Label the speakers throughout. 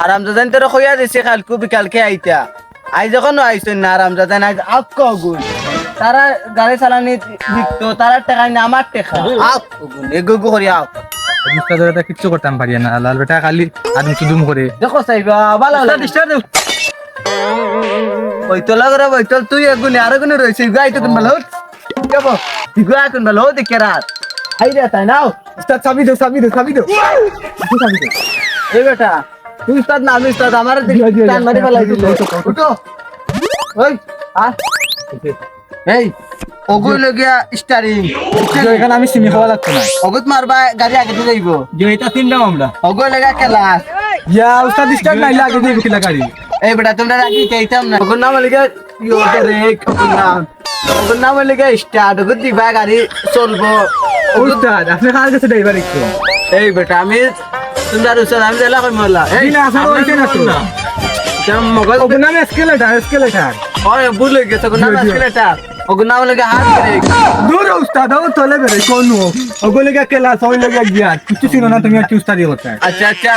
Speaker 1: আরাম জাদান তোর কইয়া দিছে কালকু বিকালকে আইতা। আই যখন আইছেন না আরাম জাদান আজ আপ কগুন? তারা গাড়ি চালানি দিত তারা টাকা নিয়ে আমার টাকা। আপ কগুন এগু করি আপ।
Speaker 2: উস্তাদের কিচ্ছু করতাম পারি না লাল বেটা খালি আদম চুদুম করে।
Speaker 1: দেখো সাইবা ভালো লাগে। বৈতল করে বৈতল তুই এগুনি আর এগুনি রয়েছে গাই তো কোন ভালো? কেব ইগুয়া কোন ভালো দেখে রাত। হাই রে তাই নাও।
Speaker 2: উস্তাদ চাবি দো চাবি দো চাবি দো।
Speaker 1: এই বেটা উস্তাদ না আমি উস্তাদ আমার
Speaker 2: দিও, দিও,
Speaker 1: টান মারি
Speaker 2: দিও।
Speaker 1: ফেলাই দিল উঠো ওই আ এই ওগুই লগিয়া স্টারিং
Speaker 2: এখানে আমি সিমি খাওয়া লাগতো না
Speaker 1: অগুত মারবা গাড়ি আগে দিয়ে যাইব
Speaker 2: যে এটা তিনটাম আমরা
Speaker 1: অগুই লগা ক্লাস
Speaker 2: ইয়া উস্তাদ স্টার্ট নাই লাগে দিয়ে কিলা গাড়ি
Speaker 1: এই বেটা তোমরা রাখি চাইতাম না ওগুর নাম লিখে ইয়ো রেক ওগুর নাম ওগুর নাম লিখে স্টার্ট ওগুর দিবা গাড়ি চলবো ওগুর-
Speaker 2: উস্তাদ আপনি কার কাছে ড্রাইভার একটু
Speaker 1: এই বেটা আমি তোমরা রুসন আমি দিলা কই মল্লা এই
Speaker 2: এই না আসলে ওইটা না তো?
Speaker 1: জাম মগজ
Speaker 2: ওগুলো নাম এসকেলেটার এসকেলেটার
Speaker 1: ওই ভুল গেছে ওগুর নাম
Speaker 2: জিও, জিও।
Speaker 1: নাম লিখে হাত ব্রেক
Speaker 2: দূর উস্তাদ ও তোলে বেরে কোন ওগুলো কে কেলা সবাই লাগে গিয়া। কিছু ছিল না তুমি কি উস্তাদি
Speaker 1: আচ্ছা আচ্ছা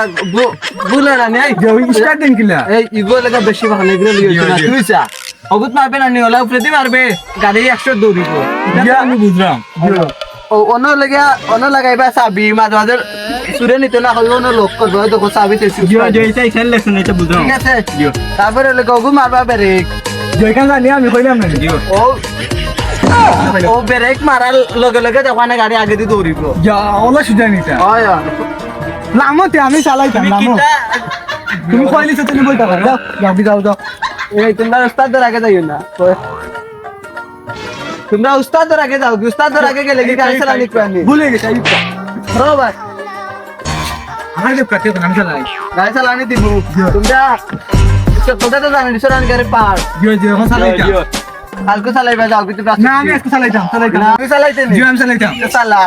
Speaker 1: ভুল না? নাই
Speaker 2: যে ওই স্টার্ট কিলা
Speaker 1: এই ইগো লাগা বেশি ভালো না তুই চা অগুত মারবে না নিওলা উপরে মারবে। গাড়ি একশো দৌড়িব।
Speaker 2: আমি বুঝলাম।
Speaker 1: অন্য লাগা অন্য লাগাইবা চাবি মাঝে মাঝে সুরে নিতে না হইব অন্য লোক করব দেখো চাবি ঠিক আছে তারপরে লোক মারবা ব্রেক
Speaker 2: জানি আমি কইলাম না
Speaker 1: ও ও ব্রেক মারার লগে লগে দোকানে গাড়ি আগে দিয়ে দৌড়িব
Speaker 2: ওলা সুজা নিতা
Speaker 1: হয়
Speaker 2: লামতে আমি চালাইতাম লামো তুমি কইলি তুমি বলতা পারো যাও যাও যাও যাও
Speaker 1: এই তোমরা উস্তাদের আগে যাইও না। তোমরা উস্তাদের আগে যাও উস্তাদের আগে গেলে কি গাড়ি চালানি পানি
Speaker 2: ভুলে গেছে
Speaker 1: হ্যাঁ ভাই
Speaker 2: আমার যে কাটে আমি চালাই
Speaker 1: গাড়ি চালানি দিব। তোমরা কোথায় তো জানি সরান গাড়ি পার
Speaker 2: জিও জিও এখন চালাইতাম
Speaker 1: কালকে চালাইবা যাও কিন্তু
Speaker 2: না আমি আজকে চালাইতাম চালাইতাম
Speaker 1: না আমি চালাইতে নি।
Speaker 2: জিও আমি চালাইতাম
Speaker 1: চালা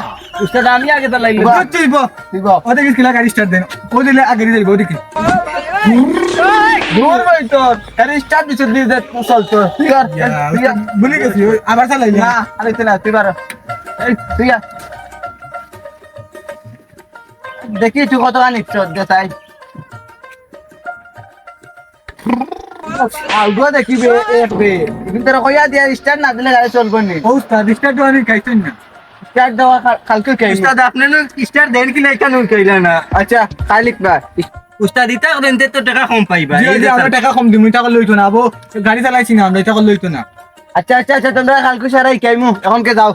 Speaker 1: উস্তাদ আমি আগে চালাইলি
Speaker 2: তুই বো
Speaker 1: দিব।
Speaker 2: ওদের কি কিলা গাড়ি স্টার্ট দেন। ও দিলে আগে যাইবো দেখি
Speaker 1: দূর ভাই তোর গাড়ি স্টার্ট দিছে দিয়ে দে চলতো ঠিক আছে ঠিক আছে
Speaker 2: ভুলে গেছি ওই আবার চালাইলি
Speaker 1: না। আরে তুই না তুই পারো। এই তুই আ। দেখি তুই কত আনিস দেখাই আউডুয়া দেখিবে একবে কিন্তু তোর কইয়া দিয়া স্টার্ট না দিলে গাড়ি চলবে নি।
Speaker 2: ও উস্তাদ স্টার্ট আমি খাইছেন না।
Speaker 1: স্টার্ট দেওয়া কাল- কালকে কে
Speaker 3: উস্তাদ আপনি স্টার দেন কি না এটা নুন কইলা না।
Speaker 1: আচ্ছা কাল লিখবা।
Speaker 3: উস্তাদ ইতা করেন তে তো টাকা কম পাইবা
Speaker 2: আমরা টাকা কম দিমু টাকা লইতো না আবো। গাড়ি চালাইছি না আমরা টাকা লইতো না
Speaker 1: আচ্ছা আচ্ছা আচ্ছা তোমরা কালকে সারাই কেমন এখন কে যাও।